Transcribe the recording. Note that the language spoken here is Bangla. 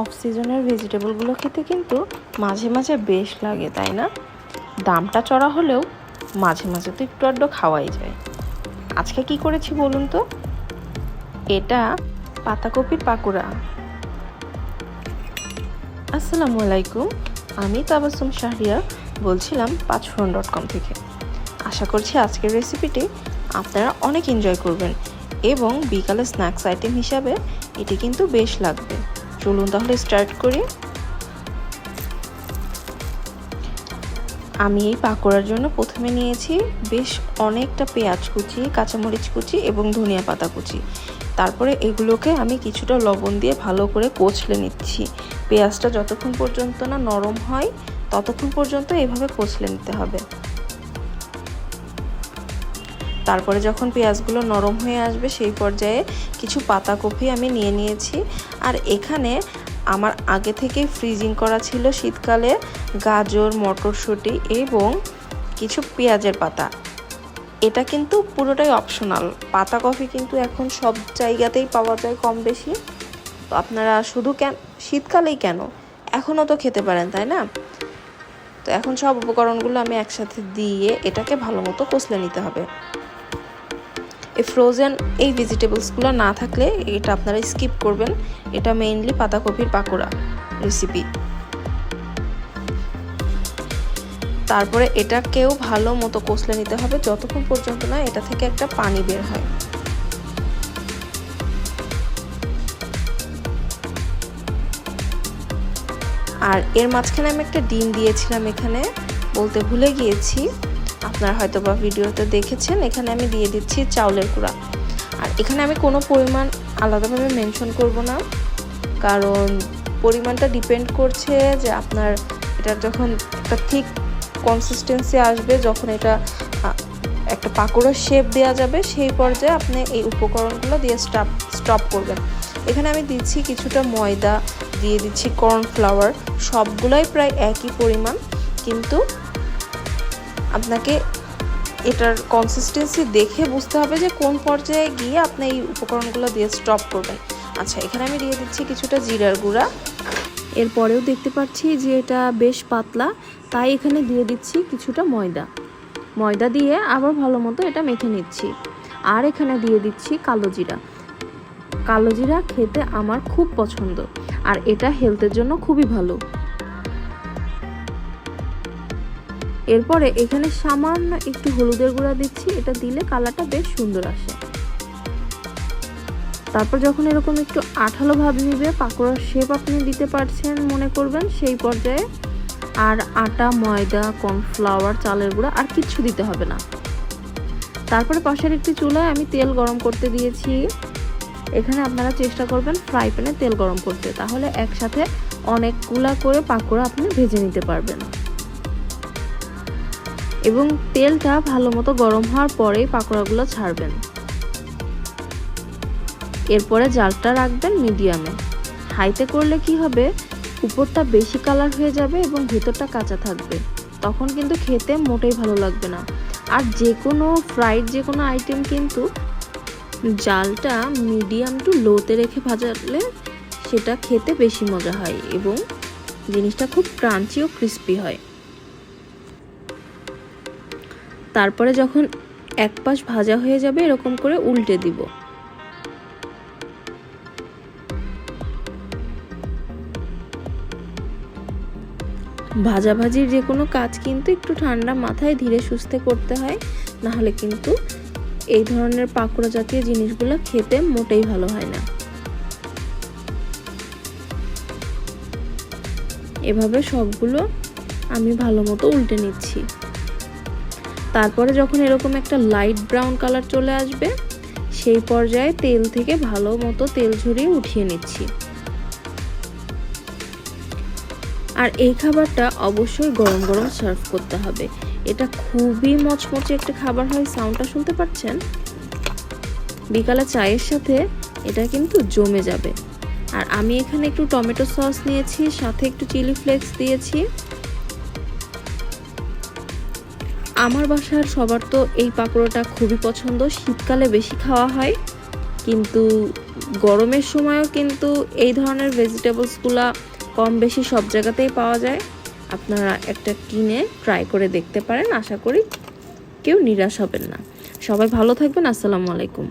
অফ সিজনের ভেজিটেবলগুলো খেতে কিন্তু মাঝে মাঝে বেশ লাগে, তাই না? দামটা চড়া হলেও মাঝে মাঝে তো একটু আড্ডো খাওয়াই যায়। আজকে কি করেছি বলুন তো? এটা পাতাকপির পাকোড়া। আসসালামু আলাইকুম, আমি তাবাসুম শাহরিয়া বলছিলাম পাঁচফোরন ডট কম থেকে। আশা করছি আজকের রেসিপিটি আপনারা অনেক এনজয় করবেন এবং বিকালে স্ন্যাক্স আইটেম হিসাবে এটি কিন্তু বেশ লাগবে। চলুন তাহলে স্টার্ট করি। আমি এই পাকোড়ার জন্য প্রথমে নিয়েছি বেশ অনেকটা পেঁয়াজ কুচি, কাঁচামরিচ কুচি এবং ধনিয়া পাতা কুচি। তারপরে এগুলোকে আমি কিছুটা লবণ দিয়ে ভালো করে কোচলে নিচ্ছি। পেঁয়াজটা যতক্ষণ পর্যন্ত না নরম হয়, ততক্ষণ পর্যন্ত এভাবে কোচলে নিতে হবে। তারপরে যখন পেঁয়াজগুলো নরম হয়ে আসবে, সেই পর্যায়ে কিছু পাতাকপি আমি নিয়ে নিয়েছি। আর এখানে আমার আগে থেকে ফ্রিজিং করা ছিল শীতকালে গাজর, মটরশুঁটি এবং কিছু পেঁয়াজের পাতা। এটা কিন্তু পুরোটাই অপশনাল পাতা কফি কিন্তু এখন সব জায়গাতেই পাওয়া যায় কম বেশি। তো আপনারা শুধু কেন, শীতকালেই কেন? এখনও তো খেতে পারেন, তাই না? তো এখন সব উপকরণগুলো আমি একসাথে দিয়ে এটাকে ভালো মতো কষলে নিতে হবে। এই ফ্রোজেন এই ভেজিটেবলসগুলো না থাকলে এটা আপনারা স্কিপ করবেন। এটা মেইনলি পাতাকপির পাকোড়া রেসিপি তারপরে এটাকেও ভালো মতো কষলে নিতে হবে, যতক্ষণ পর্যন্ত না এটা থেকে একটা পানি বের হয়। আর এর মাঝখানে আমি একটা ডিম দিয়েছিলাম এখানে, বলতে ভুলে গিয়েছি। আপনারা হয়তো বা ভিডিওতে দেখেছেন, এখানে আমি দিয়ে দিচ্ছি চাউলের গুঁড়া। আর এখানে আমি কোনো পরিমাণ আলাদাভাবে মেনশন করব না, কারণ পরিমাণটা ডিপেন্ড করছে যে আপনার এটা যখন একটা ঠিক কনসিস্টেন্সি আসবে, যখন এটা একটা পাকোড়ার শেপ দেওয়া যাবে, সেই পর্যায়ে আপনি এই উপকরণগুলো দিয়ে স্টপ স্টপ করবেন। এখানে আমি দিচ্ছি কিছুটা ময়দা, দিয়ে দিচ্ছি কর্নফ্লাওয়ার সবগুলোই প্রায় একই পরিমাণ, কিন্তু আপনাকে এটার কনসিস্টেন্সি দেখে বুঝতে হবে যে কোন পর্যায়ে গিয়ে আপনি এই উপকরণগুলো দিয়ে স্টপ করবেন। আচ্ছা এখানে আমি দিয়ে দিচ্ছি কিছুটা জিরার গুঁড়া। এরপরেও দেখতে পাচ্ছি যে এটা বেশ পাতলা, তাই এখানে দিয়ে দিচ্ছি কিছুটা ময়দা। ময়দা দিয়ে আবার ভালো মতো এটা মেখে নিচ্ছি। আর এখানে দিয়ে দিচ্ছি কালো জিরা। কালো জিরা খেতে আমার খুব পছন্দ, আর এটা হেলথের জন্য খুবই ভালো। এরপরে এখানে সামান্য একটু হলুদের গুঁড়া দিচ্ছি। এটা দিলে কালারটা বেশ সুন্দর আসে। তারপর যখন এরকম একটু আঠালো ভাব নিবে, পাকোড়ার শেপ আপনি দিতে পারছেন মনে করবেন সেই পর্যায়ে। আর আটা, ময়দা কর্নফ্লাওয়ার চালের গুঁড়া আর কিচ্ছু দিতে হবে না। তারপরে পাশের একটি চুলায় আমি তেল গরম করতে দিয়েছি। এখানে আপনারা চেষ্টা করবেন ফ্রাই প্যানে তেল গরম করতে। তাহলে একসাথে অনেকগুলা করে পাকোড়া আপনি ভেজে নিতে পারবেন। এবং তেলটা ভালো মতো গরম হওয়ার পরেই পাকোড়াগুলো ছাড়বেন। এরপরে জালটা রাখবেন মিডিয়ামে। হাইতে করলে কি হবে? উপরটা বেশি কালার হয়ে যাবে এবং ভেতরটা কাঁচা থাকবে। তখন কিন্তু খেতে মোটেই ভালো লাগবে না। আর যে কোনো ফ্রাইড যে কোনো আইটেম কিন্তু জালটা মিডিয়াম টু লোতে রেখে ভাজালে সেটা খেতে বেশি মজা হয় এবং জিনিসটা খুব ক্রাঞ্চি ও ক্রিস্পি হয়। তারপরে যখন এক পাশ ভাজা হয়ে যাবে, এরকম করে উল্টে দিব। ভাজাভাজির যে কোনো কাজ কিন্তু একটু ঠান্ডা মাথায় ধীরে সুস্থে করতে হয় না হলে কিন্তু এই ধরনের পাকোড়া জাতীয় জিনিসগুলো খেতে মোটেই ভালো হয় না। এভাবে সবগুলো আমি ভালো মতো উল্টে নিচ্ছি। তারপরে যখন এরকম একটা লাইট ব্রাউন কালার চলে আসবে, সেই পর্যায়ে তেল থেকে ভালো মতো তেল ঝরিয়ে উঠিয়ে নিচ্ছি। আর এই খাবারটা অবশ্যই গরম গরম সার্ভ করতে হবে। এটা খুবই মচমচে একটা খাবার হয় সাউন্ডটা শুনতে পাচ্ছেন? বিকালে চায়ের সাথে এটা কিন্তু জমে যাবে। আর আমি এখানে একটু টমেটো সস নিয়েছি, সাথে একটু চিলি ফ্লেক্স দিয়েছি। আমার বাসার সবার তো এই পাকোড়াটা খুবই পছন্দ। শীতকালে বেশি খাওয়া হয়। কিন্তু গরমের সময়ও কিন্তু এই ধরনের ভেজিটেবলসগুলা কম বেশি সব জায়গাতেই পাওয়া যায়। আপনারা একটা কিনে ট্রাই করে দেখতে পারেন। আশা করি কেউ নিরাশ হবেন না। সবাই ভালো থাকবেন। আসসালামু আলাইকুম।